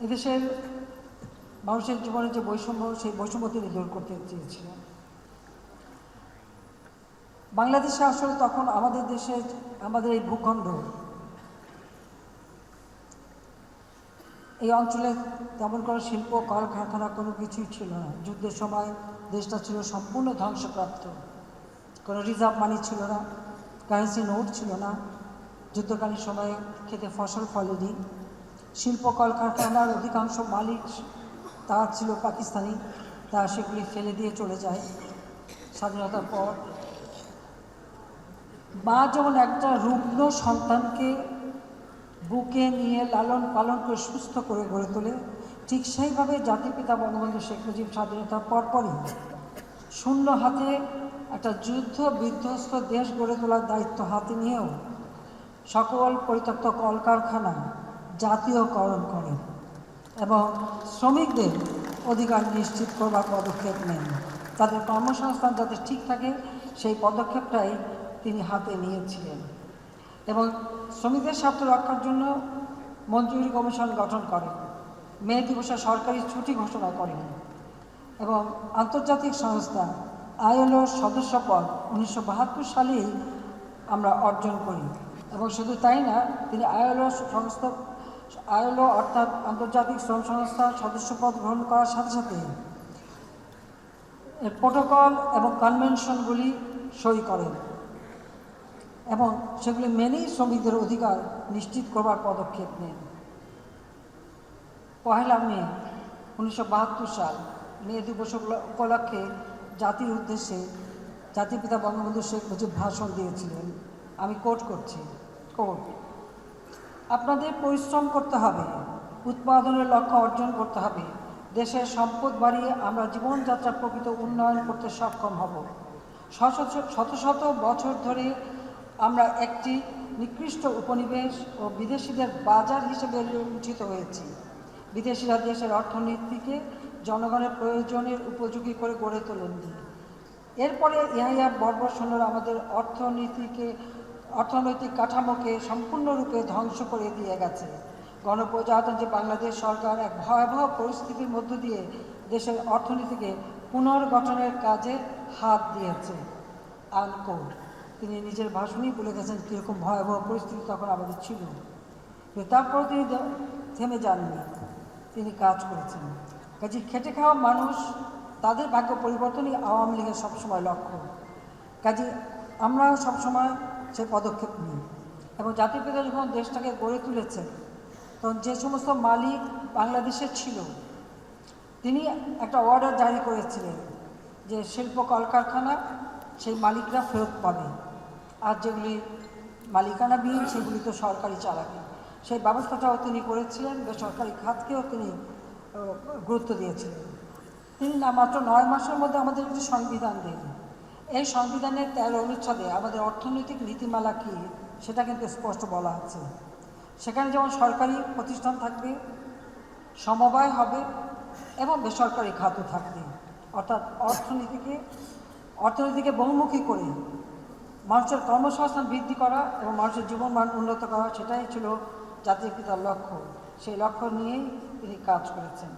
এদেশের মানুষের জীবনে যে বৈষম্য, সেই বৈষম্য তিনি দূর করতে চেয়েছিলেন। বাংলাদেশে আসলে তখন আমাদের দেশে আমাদের এই ভূখণ্ড, এই অঞ্চলে তেমন কোনো শিল্প, কলকারখানা কোনো কিছুই ছিল না। যুদ্ধের সময় দেশটা ছিল সম্পূর্ণ ধ্বংসপ্রাপ্ত। কোনো রিজার্ভ মানি ছিল না কারেন্সি নোট ছিল না। যুদ্ধকালীন সময়ে খেতে ফসল ফলেনি। শিল্প কলকারখানার অধিকাংশ মালিক তার ছিল পাকিস্তানি। তা সেগুলি ফেলে দিয়ে চলে যায় স্বাধীনতার পর। মা যেমন একটা রুগ্ন সন্তানকে বুকে নিয়ে লালন পালন করে সুস্থ করে গড়ে তোলে, ঠিক সেইভাবে জাতির পিতা বঙ্গবন্ধু শেখ মুজিব স্বাধীনতার পরপরই শূন্য হাতে একটা যুদ্ধ বিধ্বস্ত দেশ গড়ে তোলার দায়িত্ব হাতে নিয়েও সকল পরিত্যক্ত কলকারখানা জাতীয়করণ করেন এবং শ্রমিকদের অধিকার নিশ্চিত করবার পদক্ষেপ নেন। তাদের কর্মসংস্থান যাতে ঠিক থাকে, সেই পদক্ষেপটাই তিনি হাতে নিয়েছিলেন। এবং শ্রমিকদের স্বার্থ রক্ষার জন্য মঞ্জুরি কমিশন গঠন করেন মে দিবসে সরকারি ছুটি ঘোষণা করেন। এবং আন্তর্জাতিক সংস্থা আইএলওর সদস্যপদ উনিশশো বাহাত্তর সালেই আমরা অর্জন করি। এবং শুধু তাই না, তিনি আইএলও সংস্থা আইএলও অর্থাৎ আন্তর্জাতিক শ্রম সংস্থার সদস্যপদ গ্রহণ করার সাথে সাথে প্রোটোকল এবং কনভেনশনগুলি সই করেন এবং সেগুলি মেনেই শ্রমিকদের অধিকার নিশ্চিত করবার পদক্ষেপ নেন। পহেলা মে উনিশশো বাহাত্তর সাল, মে দিবস উপলক্ষে জাতির উদ্দেশ্যে জাতির পিতা বঙ্গবন্ধু শেখ মুজিব ভাষণ দিয়েছিলেন। আমি কোট করছি। কোট। আপনাদের পরিশ্রম করতে হবে, উৎপাদনের লক্ষ্য অর্জন করতে হবে। দেশের সম্পদ বাড়িয়ে আমরা জীবনযাত্রার প্রকৃত উন্নয়ন করতে সক্ষম হব। শত শত বছর ধরে আমরা একটি নিকৃষ্ট উপনিবেশ ও বিদেশিদের বাজার হিসেবে উঠিত হয়েছি। বিদেশিরা দেশের অর্থনীতিকে জনগণের প্রয়োজনের উপযোগী করে গড়ে তোলেননি। এরপরে ইহাইয়ার বর্বর সৈন্যরা আমাদের অর্থনীতিকে অর্থনৈতিক কাঠামোকে সম্পূর্ণরূপে ধ্বংস করে দিয়ে গেছে। গণপ্রজাতন্ত্রী বাংলাদেশ সরকার এক ভয়াবহ পরিস্থিতির মধ্য দিয়ে দেশের অর্থনীতিকে পুনর্গঠনের কাজে হাত দিয়েছে। আনকোট তিনি নিজের ভাষণেই বলে গেছেন কীরকম ভয়াবহ পরিস্থিতি তখন আমাদের ছিল। তারপরে তিনি থেমে যাননি। তিনি কাজ করেছেন। কাজে খেটে খাওয়া মানুষ তাদের ভাগ্য পরিবর্তনই আওয়ামী লীগের সবসময় লক্ষ্য। কাজে আমরা সবসময় সে পদক্ষেপ নিই এবং জাতির পিতা যখন দেশটাকে গড়ে তুলেছেন তখন যে সমস্ত মালিক বাংলাদেশের ছিল, তিনি একটা অর্ডার জারি করেছিলেন যে শিল্প কলকারখানা সেই মালিকরা ফেরত পাবে। আর যেগুলি মালিকানাবিহীন, সেগুলি তো সরকারি চালাবে সেই ব্যবস্থাটাও তিনি করেছিলেন, বেসরকারি খাতকেও তিনি গুরুত্ব দিয়েছিলেন। তিনি না মাত্র নয় মাসের মধ্যে আমাদের একটি সংবিধান দেন এই সংবিধানের তেরো অনুচ্ছেদে আমাদের অর্থনৈতিক নীতিমালা কী সেটা কিন্তু স্পষ্ট বলা আছে। সেখানে যেমন সরকারি প্রতিষ্ঠান থাকবে, সমবায় হবে এবং বেসরকারি খাতও থাকবে। অর্থাৎ অর্থনীতিকে অর্থনীতিকে বহুমুখী করে মানুষের কর্মসংস্থান বৃদ্ধি করা এবং মানুষের জীবনমান উন্নত করা, সেটাই ছিল জাতির পিতার লক্ষ্য। সেই লক্ষ্য নিয়েই তিনি কাজ করেছেন।